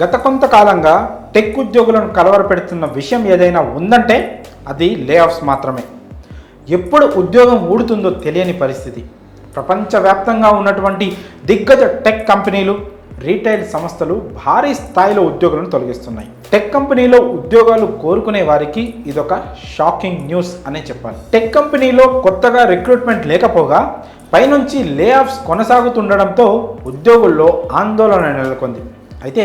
గత కొంతకాలంగా టెక్ ఉద్యోగులను కలవరపెడుతున్న విషయం ఏదైనా ఉందంటే అది లే ఆఫ్స్ మాత్రమే. ఎప్పుడు ఉద్యోగం ఊడుతుందో తెలియని పరిస్థితి. ప్రపంచవ్యాప్తంగా ఉన్నటువంటి దిగ్గజ టెక్ కంపెనీలు రీటైల్ సంస్థలు భారీ స్థాయిలో ఉద్యోగులను తొలగిస్తున్నాయి. టెక్ కంపెనీలో ఉద్యోగాలు కోరుకునే వారికి ఇదొక షాకింగ్ న్యూస్ అనే చెప్పాలి. టెక్ కంపెనీలో కొత్తగా రిక్రూట్మెంట్ లేకపోగా పైనుంచి లే ఆఫ్స్ కొనసాగుతుండడంతో ఉద్యోగుల్లో ఆందోళన నెలకొంది. అయితే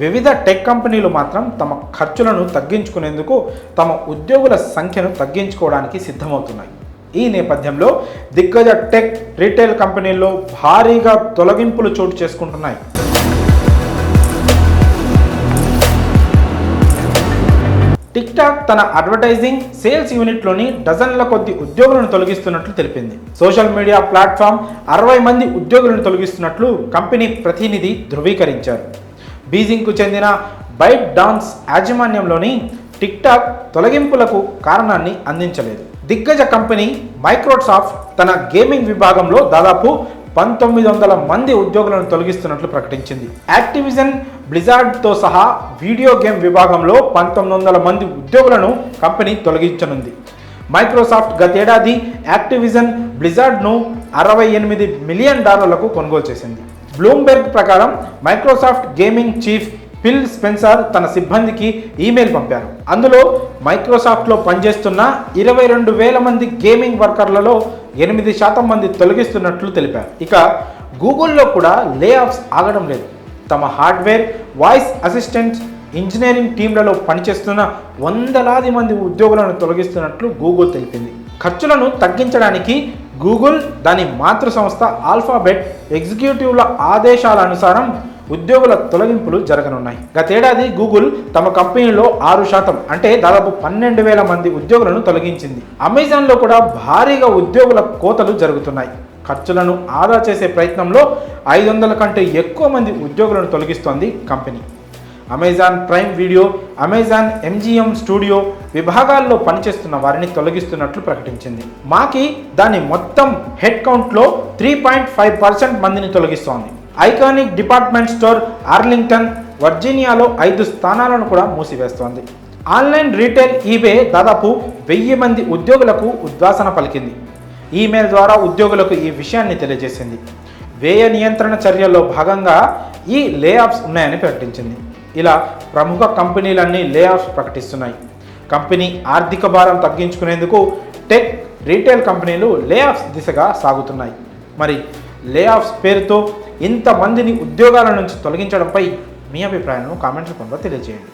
వివిధ టెక్ కంపెనీలు మాత్రం తమ ఖర్చులను తగ్గించుకునేందుకు తమ ఉద్యోగుల సంఖ్యను తగ్గించుకోవడానికి సిద్ధమవుతున్నాయి. ఈ నేపథ్యంలో దిగ్గజ టెక్ రీటైల్ కంపెనీల్లో భారీగా తొలగింపులు చోటు చేసుకుంటున్నాయి. టిక్టాక్ తన అడ్వర్టైజింగ్ సేల్స్ యూనిట్లోని డజన్ల కొద్ది ఉద్యోగులను తొలగిస్తున్నట్లు తెలిపింది. సోషల్ మీడియా ప్లాట్ఫామ్ అరవై మంది ఉద్యోగులను తొలగిస్తున్నట్లు కంపెనీ ప్రతినిధి ధృవీకరించారు. బీజింగ్కు చెందిన బైట్ డాన్స్ యాజమాన్యంలోని టిక్టాక్ తొలగింపులకు కారణాన్ని అందించలేదు. దిగ్గజ కంపెనీ మైక్రోసాఫ్ట్ తన గేమింగ్ విభాగంలో దాదాపు పంతొమ్మిది వందల మంది ఉద్యోగులను తొలగిస్తున్నట్లు ప్రకటించింది. యాక్టివిజన్ బ్లిజార్డ్తో సహా వీడియో గేమ్ విభాగంలో పంతొమ్మిది వందల మంది ఉద్యోగులను కంపెనీ తొలగించనుంది. మైక్రోసాఫ్ట్ గతేడాది యాక్టివిజన్ బ్లిజార్డ్ను అరవై ఎనిమిది మిలియన్ డాలర్లకు కొనుగోలు చేసింది. బ్లూంబెర్గ్ ప్రకారం Microsoft gaming chief Phil Spencer తన సిబ్బందికి ఈమెయిల్ పంపారు. అందులో మైక్రోసాఫ్ట్లో పనిచేస్తున్న ఇరవై రెండు వేల మంది గేమింగ్ వర్కర్లలో ఎనిమిది శాతం మంది తొలగిస్తున్నట్లు తెలిపారు. ఇక గూగుల్లో కూడా లే ఆఫ్స్ ఆగడం లేదు. తమ హార్డ్వేర్ వాయిస్ అసిస్టెంట్ ఇంజనీరింగ్ టీంలలో పనిచేస్తున్న వందలాది మంది ఉద్యోగులను తొలగిస్తున్నట్లు గూగుల్ తెలిపింది. ఖర్చులను తగ్గించడానికి గూగుల్ దాని మాతృ సంస్థ ఆల్ఫాబెట్ ఎగ్జిక్యూటివ్ల ఆదేశాల అనుసారం ఉద్యోగుల తొలగింపులు జరగనున్నాయి. గతేడాది గూగుల్ తమ కంపెనీలో ఆరు శాతం అంటే దాదాపు పన్నెండు వేల మంది ఉద్యోగులను తొలగించింది. అమెజాన్లో కూడా భారీగా ఉద్యోగుల కోతలు జరుగుతున్నాయి. ఖర్చులను ఆదా చేసే ప్రయత్నంలో ఐదు వందల కంటే ఎక్కువ మంది ఉద్యోగులను తొలగిస్తోంది company. Amazon prime video Amazon MGM studio విభాగాల్లో పనిచేస్తున్న వారిని తొలగిస్తున్నట్లు ప్రకటించింది. మాకి దాని మొత్తం హెడ్ కౌంట్లో త్రీ పాయింట్ ఫైవ్ పర్సెంట్ మందిని తొలగిస్తోంది. ఐకానిక్ డిపార్ట్మెంట్ స్టోర్ ఆర్లింగ్టన్ వర్జీనియాలో ఐదు స్థానాలను కూడా మూసివేస్తోంది. ఆన్లైన్ రీటైల్ ఈబే దాదాపు వెయ్యి మంది ఉద్యోగులకు ఉద్వాసన పలికింది. ఈమెయిల్ ద్వారా ఉద్యోగులకు ఈ విషయాన్ని తెలియజేసింది. వ్యయ నియంత్రణ చర్యల్లో భాగంగా ఈ లే ఆఫ్స్ ఉన్నాయని ప్రకటించింది. ఇలా ప్రముఖ కంపెనీలన్నీ లే ఆఫ్స్ ప్రకటిస్తున్నాయి. కంపెనీ ఆర్థిక భారం తగ్గించుకునేందుకు టెక్ రీటైల్ కంపెనీలు లే ఆఫ్స్ దిశగా సాగుతున్నాయి. మరి లే ఆఫ్స్ పేరుతో ఇంతమందిని ఉద్యోగాల నుంచి తొలగించడంపై మీ అభిప్రాయాలను కామెంట్ల రూపంలో తెలియజేయండి.